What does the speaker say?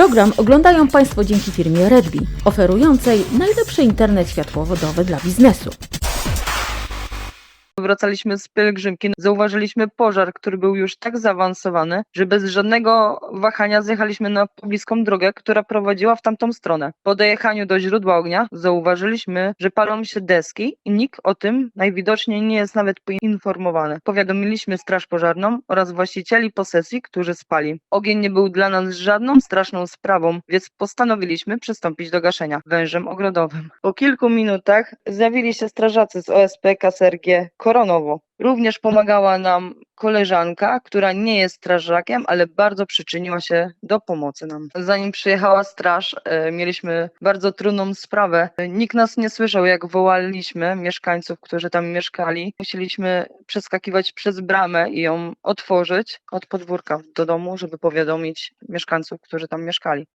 Program oglądają Państwo dzięki firmie Redbi, oferującej najlepszy internet światłowodowy dla biznesu. Wracaliśmy z pielgrzymki, zauważyliśmy pożar, który był już tak zaawansowany, że bez żadnego wahania zjechaliśmy na pobliską drogę, która prowadziła w tamtą stronę. Po dojechaniu do źródła ognia zauważyliśmy, że palą się deski i nikt o tym najwidoczniej nie jest nawet poinformowany. Powiadomiliśmy straż pożarną oraz właścicieli posesji, którzy spali. Ogień nie był dla nas żadną straszną sprawą, więc postanowiliśmy przystąpić do gaszenia wężem ogrodowym. Po kilku minutach zjawili się strażacy z OSP KSRG Koronowo. Również pomagała nam koleżanka, która nie jest strażakiem, ale bardzo przyczyniła się do pomocy nam. Zanim przyjechała straż, e, mieliśmy bardzo trudną sprawę. Nikt nas nie słyszał, jak wołaliśmy mieszkańców, którzy tam mieszkali. Musieliśmy przeskakiwać przez bramę i ją otworzyć od podwórka do domu, żeby powiadomić mieszkańców, którzy tam mieszkali.